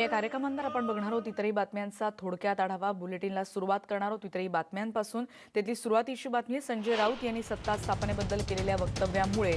या कार्यक्रमांतर आपण बघणार आहोत इतरही बातम्यांचा थोडक्यात आढावा. बुलेटिनला सुरुवात करणार आहोत इतरही बातम्यांपासून. त्यातली सुरुवातीची बातमी संजय राऊत यांनी सत्ता स्थापनेबद्दल केलेल्या वक्तव्यामुळे.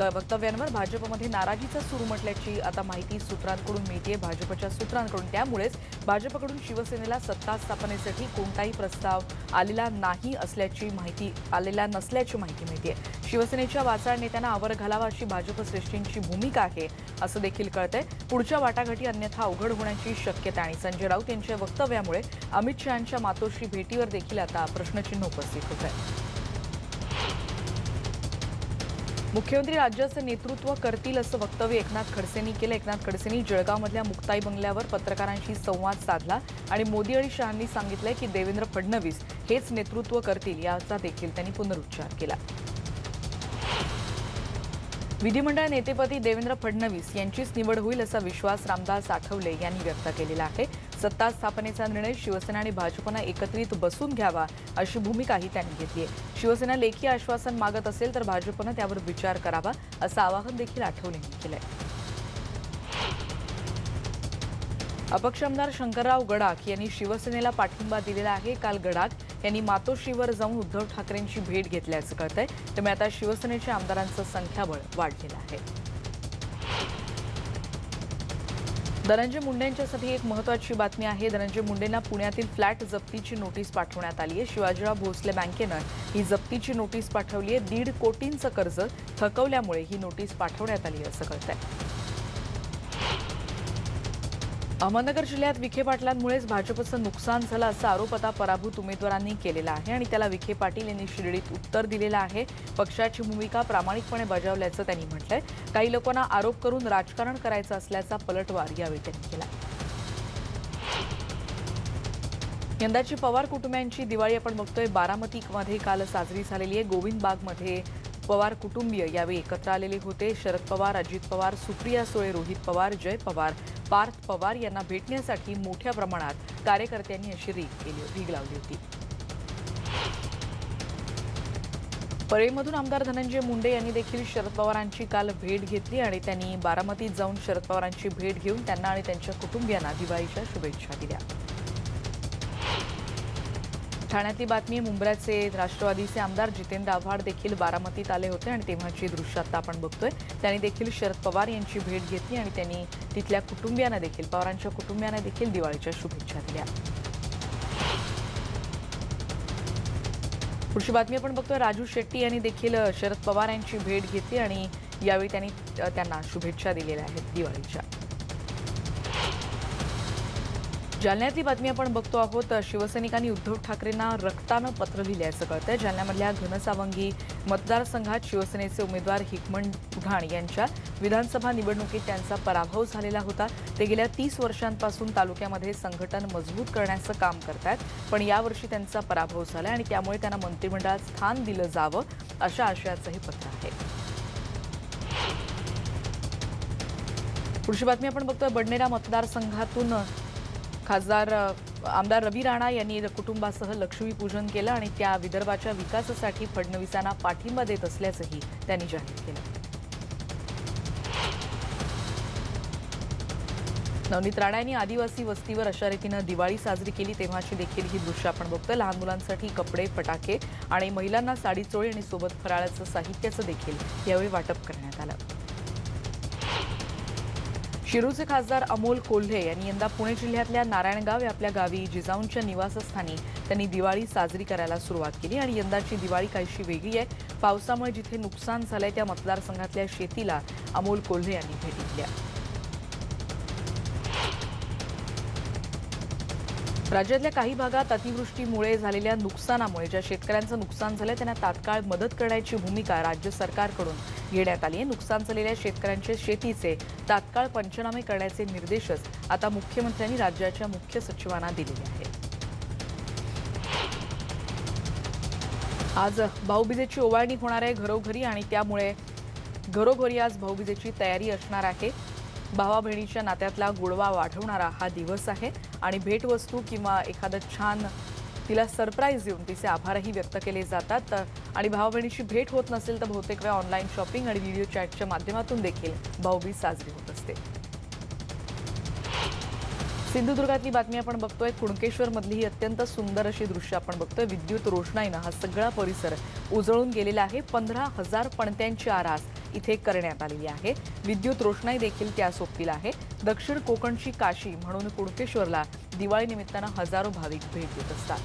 वक्तव्यांवर भाजपमध्ये नाराजीचं सूर म्हटल्याची आता माहिती सूत्रांकडून मिळते भाजपच्या सूत्रांकडून. त्यामुळेच भाजपकडून शिवसेनेला सत्ता स्थापनेसाठी कोणताही प्रस्ताव आलेला नाही असल्याची माहिती आलेला नसल्याची माहिती मिळते शिवसेनेच्या वाचाळ नेत्यांना आवर घालावा अशी भाजप श्रेष्ठींची भूमिका आहे असं देखील कळतंय. पुढच्या वाटाघाटी अन्यथा अवघड होण्याची शक्यता आणि संजय राऊत यांच्या वक्तव्यामुळे अमित शहाच्या मातोश्री भेटीवर देखील आता प्रश्नचिन्ह उपस्थित होत आहे. मुख्यमंत्री राज्याचं नेतृत्व करतील असं वक्तव्य एकनाथ खडसेंनी केलं. एकनाथ खडसेंनी जळगावमधल्या मुक्ताई बंगल्यावर पत्रकारांशी संवाद साधला आणि मोदी आणि शहांनी सांगितलंय की देवेंद्र फडणवीस हेच नेतृत्व करतील याचा देखील त्यांनी पुनरुच्चार केला. विधिमंडळ नेतेपदी देवेंद्र फडणवीस यांचीच निवड होईल असा विश्वास रामदास आठवले यांनी व्यक्त केलेला आहे. सत्ता स्थापनेचा निर्णय शिवसेना आणि भाजपनं एकत्रित बसून घ्यावा अशी भूमिकाही त्यांनी घेतली आहे. शिवसेना लेखी आश्वासन मागत असेल तर भाजपनं त्यावर विचार करावा असं आवाहन देखील आठवले यांनी आहे अपक्ष आमदार शंकरराव गडाख यांनी शिवसेनेला पाठिंबा दिलेला आहे. काल गडाख यांनी मातोश्रीवर जाऊन उद्धव ठाकरेंची भेट घेतल्याचं कळतंय. त्यामुळे आता शिवसेनेच्या आमदारांचं संख्याबळ वाढलेलं आहे. धनंजय मुंडेंच्यासाठी एक महत्वाची बातमी आहे. धनंजय मुंडेंना पुण्यातील फ्लॅट जप्तीची नोटीस पाठवण्यात आली आहे. शिवाजीराव भोसले बँकेनं ही जप्तीची नोटीस पाठवली आहे. दीड कोटींचं कर्ज थकवल्यामुळे ही नोटीस पाठवण्यात आली असं कळतंय. अहमदनगर जिल्ह्यात विखे पाटलांमुळेच भाजपचं नुकसान झालं असा आरोप आता पराभूत उमेदवारांनी केलेला आहे आणि त्याला विखे पाटील यांनी शिर्डीत उत्तर दिलेलं आहे. पक्षाची भूमिका प्रामाणिकपणे बजावल्याचं त्यांनी म्हटलंय. काही लोकांना आरोप करून राजकारण करायचं असल्याचा पलटवार यावेळी त्यांनी केला यंदाची पवार कुटुंबियांची दिवाळी आपण बघतोय. बारामतीमध्ये काल साजरी झालेली आहे. गोविंद बागमध्ये पवार कुटुंबीय यावेळी एकत्र आलेले होते. शरद पवार अजित पवार सुप्रिया सुळे रोहित पवार जय पवार पार्थ पवार यांना भेटण्यासाठी मोठ्या प्रमाणात कार्यकर्त्यांनी अशी रीग केली रीग लावली होती. परळीमधून आमदार धनंजय मुंडे यांनी देखील शरद पवारांची काल भेट घेतली आणि त्यांनी बारामतीत जाऊन शरद पवारांची भेट घेऊन त्यांना आणि त्यांच्या कुटुंबियांना दिवाळीच्या शुभेच्छा दिल्या. ठाण्यातली बातमी. मुंबऱ्याचे राष्ट्रवादीचे आमदार जितेंद्र आव्हाड देखील बारामतीत आले होते आणि तेव्हाची दृश्य आता आपण बघतोय. त्यांनी देखील शरद पवार यांची भेट घेतली आणि त्यांनी तिथल्या कुटुंबियांना देखील पवारांच्या कुटुंबियांना देखील दिवाळीच्या शुभेच्छा दिल्या. पुढची बातमी आपण बघतोय. राजू शेट्टी यांनी देखील शरद पवार यांची भेट घेतली आणि यावेळी त्यांनी त्यांना शुभेच्छा दिलेल्या आहेत दिवाळीच्या. जालन्यातली बातमी आपण बघतो आहोत शिवसैनिकांनी उद्धव ठाकरेंना रक्तानं पत्र लिहिल्याचं कळतंय. जालन्यामधल्या घनसावंगी मतदारसंघात शिवसेनेचे उमेदवार हिकमंड पुढाण यांच्या विधानसभा निवडणुकीत त्यांचा पराभव झालेला होता. ते गेल्या तीस वर्षांपासून तालुक्यामध्ये संघटन मजबूत करण्याचं काम करतायत पण यावर्षी त्यांचा पराभव झाला आणि त्यामुळे त्यांना मंत्रिमंडळात स्थान दिलं जावं अशा आशयाचं हे पत्र आहे. पुढची बातमी आपण बघतोय बडनेरा मतदारसंघातून खासदार आमदार रवी राणा यांनी कुटुंबासह लक्ष्मीपूजन केलं आणि त्या विदर्भाच्या विकासासाठी फडणवीसांना पाठिंबा देत असल्याचंही त्यांनी जाहीर केलं. नवनीत राणा यांनी आदिवासी वस्तीवर अशा रीतीनं दिवाळी साजरी केली तेव्हाची देखील ही दृश्य आपण बघतो लहान मुलांसाठी कपडे फटाके आणि महिलांना साडी चोळी आणि सोबत फराळाचं साहित्याचं देखील यावेळी वाटप करण्यात आलं. शिरूरचे खासदार अमोल कोल्हे यांनी यंदा पुणे जिल्ह्यातल्या नारायणगाव या आपल्या गावी जिजाऊंच्या निवासस्थानी त्यांनी दिवाळी साजरी करायला सुरुवात केली आणि यंदाची दिवाळी काहीशी वेगळी आहे. पावसामुळे जिथे नुकसान झालंय त्या मतदारसंघातल्या शेतीला अमोल कोल्हे यांनी भेटी दिल्या राज्यातल्या काही भागात अतिवृष्टीमुळे झालेल्या नुकसानामुळे ज्या शेतकऱ्यांचं नुकसान झालं त्यांना तात्काळ मदत करण्याची भूमिका राज्य सरकारकडून घेण्यात आली आहे. नुकसान झालेल्या शेतकऱ्यांचे शेतीचे तात्काळ पंचनामे करण्याचे निर्देशच आता मुख्यमंत्र्यांनी राज्याच्या मुख्य सचिवांना दिलेले आहेत. आज भाऊबीजेची ओवाळणी होणार आहे घरोघरी आणि त्यामुळे घरोघरी आज भाऊबीजेची तयारी असणार आहे. भावा बहिणीच्या नात्यातला गोडवा वाढवणारा हा दिवस आहे आणि भेटवस्तू किंवा एखादं छान तिला सरप्राईज देऊन तिचे आभारही व्यक्त केले जातात. आणि भावा बहिणीची भेट होत नसेल तर बहुतेक वेळा ऑनलाईन शॉपिंग आणि व्हिडिओ चॅटच्या माध्यमातून देखील भाऊबीज साजरी होत असते. सिंधुदुर्गातली बातमी आपण बघतोय. कुणकेश्वरमधली ही अत्यंत सुंदर अशी दृश्य आपण बघतोय. विद्युत रोषणाईनं हा सगळा परिसर उजळून गेलेला आहे. पंधरा हजार पणत्यांची आरास. इथे करण्यात आलेली आहे. विद्युत रोषणाई देखील त्या सोबतीला आहे. दक्षिण कोकणची काशी म्हणून कुणकेश्वरला दिवाळी निमित्तानं हजारो भाविक भेट देत असतात.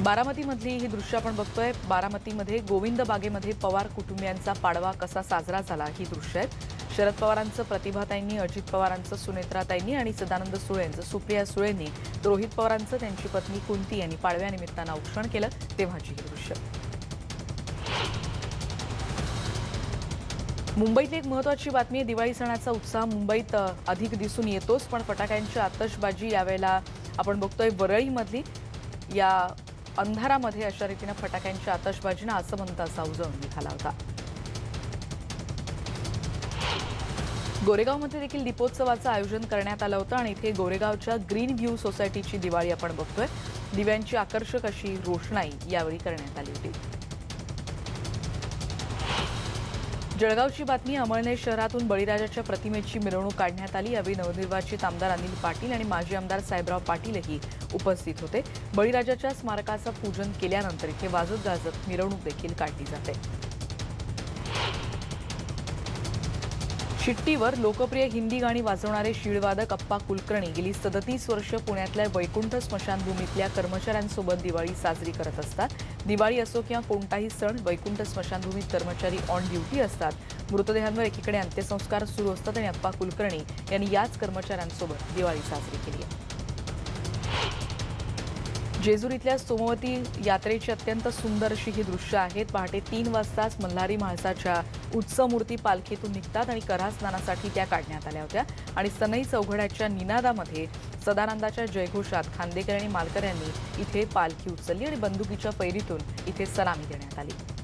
बारामतीमधली ही दृश्य आपण बघतोय. बारामतीमध्ये गोविंद बागेमध्ये पवार कुटुंबियांचा पाडवा कसा साजरा झाला ही दृश्य आहेत शरद पवारांचं प्रतिभाताईंनी अजित पवारांचं सुनेत्राताईंनी आणि सदानंद सुळेंचं सुप्रिया सुळेंनी रोहित पवारांचं त्यांची पत्नी कुंती यांनी पाडव्यानिमित्तानं औक्षण केलं तेव्हाची ही दृश्य. मुंबईतली एक महत्वाची बातमी आहे दिवाळी सणाचा उत्साह मुंबईत अधिक दिसून येतोच पण फटाक्यांची आतषबाजी यावेळेला आपण बघतोय वरळीमधली. या अंधारामध्ये अशा रीतीनं फटाक्यांच्या आतषबाजीनं असं म्हणता असा निघाला होता. गोरेगावमध्ये देखील दीपोत्सवाचं आयोजन करण्यात आलं होतं आणि इथे गोरेगावच्या ग्रीन व्ह्यू सोसायटीची दिवाळी आपण बघतोय. दिव्यांची आकर्षक अशी रोषणाई यावेळी करण्यात आली होती. जळगावची बातमी अमळनेर शहरातून बळीराजाच्या प्रतिमेची मिरवणूक काढण्यात आली. यावेळी नवनिर्वाचित आमदार अनिल पाटील आणि माजी आमदार साहेबराव पाटीलही उपस्थित होते. बळीराजाच्या स्मारकाचं पूजन केल्यानंतर इथे वाजत गाजत मिरवणूक देखील काढली जाते. शिट्टीवर लोकप्रिय हिंदी गाणी वाजवणारे शीळवादक अप्पा कुलकर्णी गेली सदतीस वर्ष पुण्यातल्या वैकुंठ स्मशानभूमीतल्या कर्मचाऱ्यांसोबत दिवाळी साजरी करत असतात. दिवाळी असो किंवा कोणताही सण वैकुंठ स्मशानभूमीत कर्मचारी ऑन ड्युटी असतात. मृतदेहांवर एकीकडे अंत्यसंस्कार सुरू असतात आणि अप्पा कुलकर्णी यांनी याच कर्मचाऱ्यांसोबत दिवाळी साजरी केली आहे. जेजूर इथल्या सोमवती यात्रेची अत्यंत सुंदर अशी ही दृश्य आहेत. पहाटे तीन वाजताच मल्हारी म्हाळसाच्या उत्सव मूर्ती पालखीतून निघतात आणि कऱ्हा स्नानासाठी त्या काढण्यात आल्या होत्या. आणि सनई चौघड्याच्या निनादामध्ये सदानंदाच्या जयघोषात खांदेकर आणि मालकर यांनी इथे पालखी उचलली आणि बंदुकीच्या फैरीतून इथे सलामी देण्यात आली.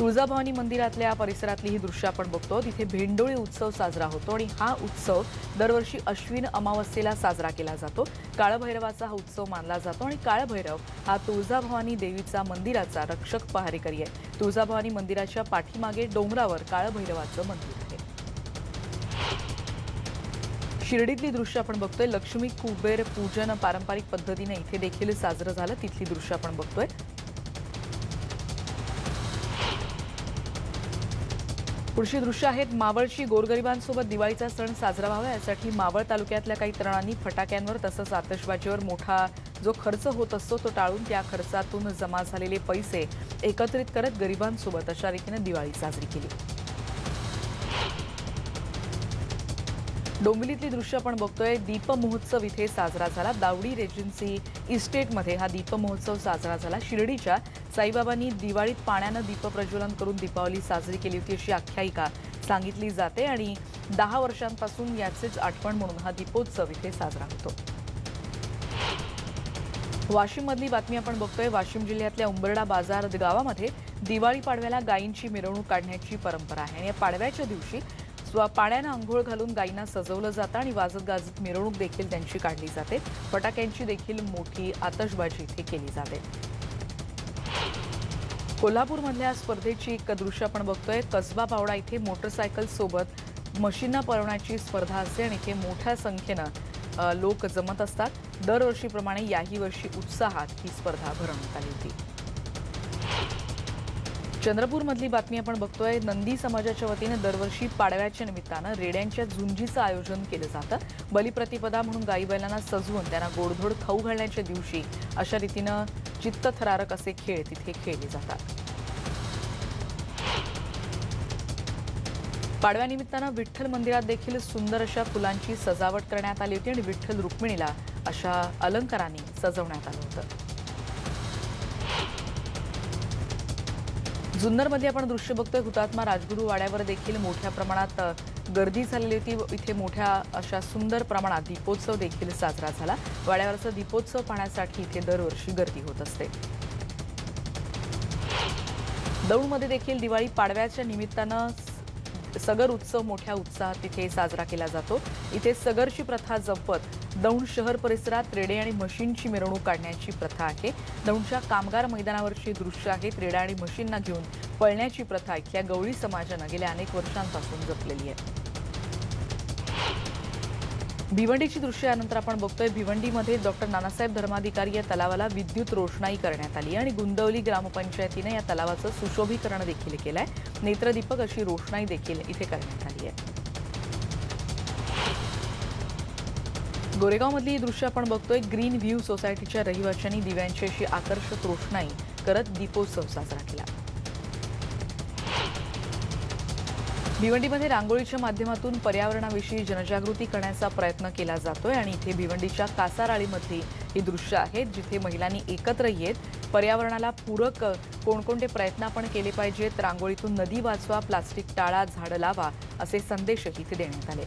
तुळजाभवानी मंदिरातल्या परिसरातली ही दृश्य आपण बघतो. तिथे भेंडोळी उत्सव साजरा होतो आणि हा उत्सव दरवर्षी अश्विन अमावस्येला साजरा केला जातो. काळभैरवाचा हा उत्सव मानला जातो आणि काळभैरव हा तुळजाभवानी देवीचा मंदिराचा रक्षक पहारेकरी आहे. तुळजाभवानी मंदिराच्या पाठीमागे डोंगरावर काळभैरवाचं मंदिर आहे. शिर्डीतली दृश्य आपण बघतोय. लक्ष्मी कुबेर पूजन पारंपरिक पद्धतीने इथे देखील साजरं झालं. तिथली दृश्य आपण बघतोय. पुढची दृश्य आहेत. मावळची गोरगरिबांसोबत दिवाळीचा सण साजरा व्हावा यासाठी मावळ तालुक्यातल्या काही तरुणांनी फटाक्यांवर तसंच आतषबाजीवर मोठा जो खर्च होत असतो तो टाळून त्या खर्चातून जमा झालेले पैसे एकत्रित करत गरिबांसोबत अशा रीतीनं दिवाळी साजरी केली. डोंबिवलीतली दृश्य आपण बघतोय. दीपमहोत्सव इथे साजरा झाला. दावडी रेजन्सी इस्टेटमध्ये हा दीपमहोत्सव साजरा झाला. शिर्डीच्या साईबाबांनी दिवाळीत पाण्यानं दीपप्रज्वलन करून दीपावली साजरी केली होती अशी आख्यायिका सांगितली जाते आणि दहा वर्षांपासून याचीच आठवण म्हणून हा दीपोत्सव इथे साजरा होतो. वाशिममधली बातमी आपण बघतोय. वाशिम जिल्ह्यातल्या उंबरडा बाजार गावामध्ये दिवाळी पाडव्याला गायींची मिरवणूक काढण्याची परंपरा आहे आणि या पाडव्याच्या दिवशी स्व पाण्यानं आंघोळ घालून गायींना सजवलं जातं आणि वाजत गाजत मिरवणूक देखील त्यांची काढली जाते. फटाक्यांची देखील मोठी आतषबाजी इथे केली जाते. कोल्हापूरमधल्या स्पर्धेची एक दृश्य आपण बघतोय. कसबा पावडा इथे मोटरसायकल सोबत मशीनना पळवण्याची स्पर्धा असते आणि इथे मोठ्या संख्येनं लोक जमत असतात. दरवर्षीप्रमाणे याही वर्षी उत्साहात ही स्पर्धा भरवण्यात आली होती. चंद्रपूरमधली बातमी आपण बघतोय. नंदी समाजाच्या वतीनं दरवर्षी पाडव्याच्या निमित्तानं रेड्यांच्या झुंजीचं आयोजन केलं जातं. बलिप्रतिपदा म्हणून गाई बैलांना सजवून त्यांना गोडधोड खाऊ घालण्याच्या दिवशी अशा रीतीनं चित्तथरारक असे खेळ तिथे खेळले जातात. पाडव्यानिमित्तानं विठ्ठल मंदिरात देखील सुंदर अशा फुलांची सजावट करण्यात आली होती आणि विठ्ठल रुक्मिणीला अशा अलंकारांनी सजवण्यात आलं होतं. जुन्नरमध्ये आपण दृश्य बघतोय हुतात्मा राजगुरू वाड्यावर देखील मोठ्या प्रमाणात गर्दी झालेली होती. इथे मोठ्या अशा सुंदर प्रमाणात दीपोत्सव देखील साजरा झाला. वाड्यावरचा दीपोत्सव पाहण्यासाठी इथे दरवर्षी गर्दी होत असते. दौडमध्ये देखील दिवाळी पाडव्याच्या निमित्तानं सगर उत्सव मोठ्या उत्साहात तिथे साजरा केला जातो. इथे सगरची प्रथा जपत दौंड शहर परिसरात रेडे आणि म्हशींची मिरवणूक काढण्याची प्रथा आहे. दौंडच्या कामगार मैदानावरची दृश्य आहेत रेडा आणि म्हशींना घेऊन पळण्याची प्रथा इथल्या गवळी समाजानं गेल्या अनेक वर्षांपासून जपलेली आहे. भिवंडीची दृश्य यानंतर आपण बघतोय. भिवंडीमध्ये डॉक्टर नानासाहेब धर्माधिकारी या तलावाला विद्युत रोषणाई करण्यात आली आणि गुंदवली ग्रामपंचायतीने या तलावाचं सुशोभीकरण देखील केलंय. नेत्रदीपक अशी रोषणाई देखील इथे करण्यात आली आहे. गोरेगावमधली ही दृश्य आपण बघतोय. ग्रीन व्ह्यू सोसायटीच्या रहिवाशांनी दिव्यांची अशी आकर्षक रोषणाई करत दीपोत्सव साजरा केला. भिवंडीमध्ये रांगोळीच्या माध्यमातून पर्यावरणाविषयी जनजागृती करण्याचा प्रयत्न केला जातोय आणि इथे भिवंडीच्या कासाराळीमधली ही दृश्य आहेत जिथे महिलांनी एकत्र येत पर्यावरणाला पूरक कोणकोणते प्रयत्न आपण केले पाहिजेत रांगोळीतून नदी वाचवा प्लास्टिक टाळा झाडं लावा असे संदेशही इथे देण्यात आले.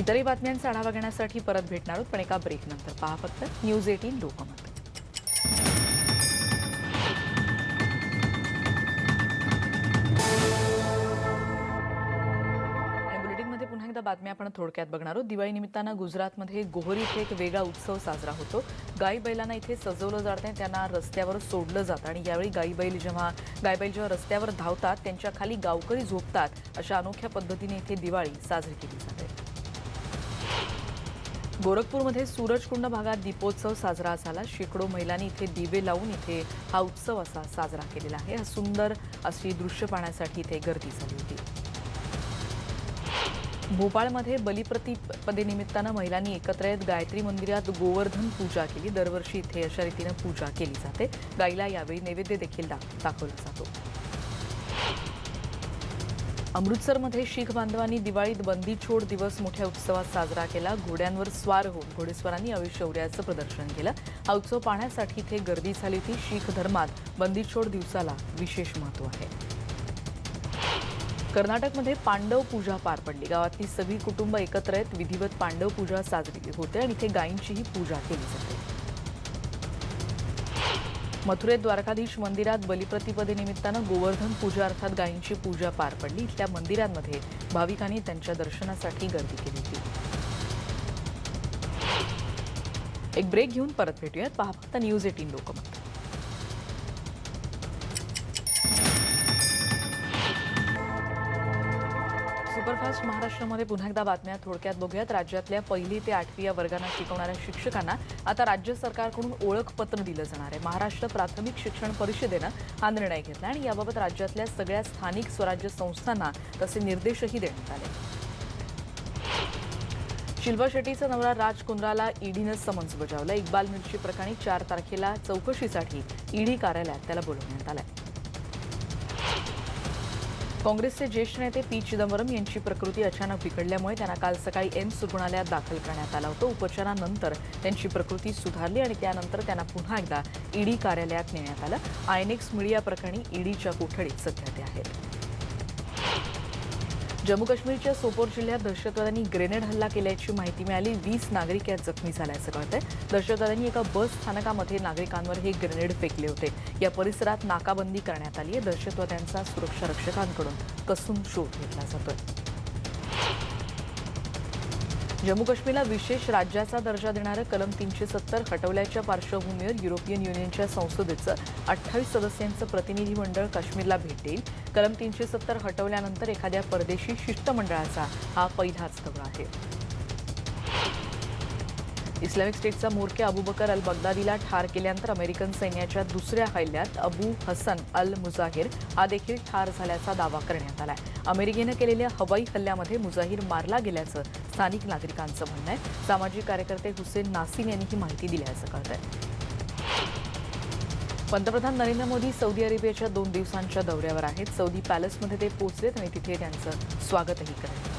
इतरही बातम्यांचा आढावा घेण्यासाठी परत भेटणार आहोत पण एका ब्रेकनंतर पहा फक्त न्यूज एटीन लोकमत. आता बातम्या आपण थोडक्यात बघणार आहोत. दिवाळी निमित्तानं गुजरातमध्ये गोहरी इथे एक वेगळा उत्सव साजरा होतो. गाई बैलांना इथे सजवलं जात नाही त्यांना रस्त्यावर सोडलं जातं आणि यावेळी गाई बैल जेव्हा गाई बैल जेव्हा रस्त्यावर धावतात त्यांच्या खाली गावकरी झोपतात अशा अनोख्या पद्धतीने इथे दिवाळी साजरी केली जाते. गोरखपूरमध्ये सूरजकुंड भागात दीपोत्सव साजरा झाला. शेकडो महिलांनी इथे दिवे लावून इथे हा उत्सव असा साजरा केलेला आहे. हा सुंदर अशी दृश्य पाहण्यासाठी इथे गर्दी झाली होती. भोपाळमध्ये बलिप्रतिपदेनिमित्तानं महिलांनी एकत्र येत गायत्री मंदिरात गोवर्धन पूजा केली. दरवर्षी इथे अशा रीतीनं पूजा केली जाते. गाईला यावेळी नैवेद्य देखील दाखवला जातो. अमृतसरमध्ये शीख बांधवांनी दिवाळीत बंदी छोड दिवस मोठ्या उत्सवात साजरा केला. घोड्यांवर स्वार होऊन घोडेस्वारांनी अविशौर्याचं प्रदर्शन केलं. हा उत्सव पाहण्यासाठी इथे गर्दी झाली होती. शीख धर्मात बंदी छोड दिवसाला विशेष महत्त्व आहे. कर्नाटकमध्ये पांडव पूजा पार पडली. गावातली सगळी कुटुंब एकत्र येत विधिवत पांडव पूजा साजरी होते आणि इथे गायींचीही पूजा केली जाते. मथुरेत द्वारकाधीश मंदिरात बलिप्रतिपदेनिमित्तानं गोवर्धन पूजा अर्थात गायींची पूजा पार पडली. इथल्या मंदिरांमध्ये भाविकांनी त्यांच्या दर्शनासाठी गर्दी केली होती. एक ब्रेक घेऊन परत भेटूयात. पहा फक्त न्यूज एटीन लोकमत. आज महाराष्ट्रामध्ये पुन्हा एकदा बातम्या थोडक्यात बघूयात. राज्यातल्या पहिली ते आठवी या वर्गांना शिकवणाऱ्या शिक्षकांना आता राज्य सरकारकडून ओळखपत्र दिलं जाणार आहे. महाराष्ट्र प्राथमिक शिक्षण परिषदेनं हा निर्णय घेतला आणि याबाबत राज्यातल्या सगळ्या स्थानिक स्वराज्य संस्थांना तसे निर्देशही देण्यात आले. शिल्पा शेट्टीचा नवरा राज कुंद्राला ईडीनं समन्स बजावलं. इक्बाल मिर्ची प्रकरणी चार तारखेला चौकशीसाठी ईडी कार्यालयात त्याला बोलवण्यात आलंय. काँग्रेसचे ज्येष्ठ नेते पी चिदंबरम यांची प्रकृती अचानक बिघडल्यामुळे त्यांना काल सकाळी एम्स रुग्णालयात दाखल करण्यात आलं होतं. उपचारानंतर त्यांची प्रकृती सुधारली आणि त्यानंतर त्यांना पुन्हा एकदा ईडी कार्यालयात नेण्यात आलं. आयनेक्स मीडिया प्रकरणी ईडीच्या कोठडीत सध्या ते आहेत. जम्मू काश्मीरच्या सोपोर जिल्ह्यात दहशतवाद्यांनी ग्रेनेड हल्ला केल्याची माहिती मिळाली. वीस नागरिक यात जखमी झाल्याचं कळतंय. दहशतवाद्यांनी एका बस स्थानकामध्ये नागरिकांवर हे ग्रेनेड फेकले होते. या परिसरात नाकाबंदी करण्यात आली आहे. दहशतवाद्यांचा सुरक्षा रक्षकांकडून कसून शोध घेतला जातोय. जम्मू काश्मीरला विशेष राज्याचा दर्जा देणारं कलम तीनशे सत्तर हटवल्याच्या पार्श्वभूमीवर युरोपियन युनियनच्या संसदेचं अठ्ठावीस सदस्यांचं प्रतिनिधीमंडळ काश्मीरला भेट देईल. कलम तीनशे सत्तर हटवल्यानंतर एखाद्या परदेशी शिष्टमंडळाचा हा पहिलाच दौरा आहे. इस्लामिक स्टेटचा म्होरक्या अबुबकर अल बगदादीला ठार केल्यानंतर अमेरिकन सैन्याच्या दुसऱ्या हल्ल्यात अबू हसन अल मुजाहिर हा देखील ठार झाल्याचा दावा करण्यात आला आहे अमेरिकेनं केलेल्या हवाई हल्ल्यामध्ये मुजाहिर मारला गेल्याचं स्थानिक नागरिकांचं म्हणणं आहे. सामाजिक कार्यकर्ते हुसेन नासिन यांनी ही माहिती दिल्याचं आहे पंतप्रधान नरेंद्र मोदी सौदी अरेबियाच्या दोन दिवसांच्या दौऱ्यावर आहेत. सौदी पॅलेसमध्ये ते पोहोचलेत आणि तिथे त्यांचं स्वागतही करण्यात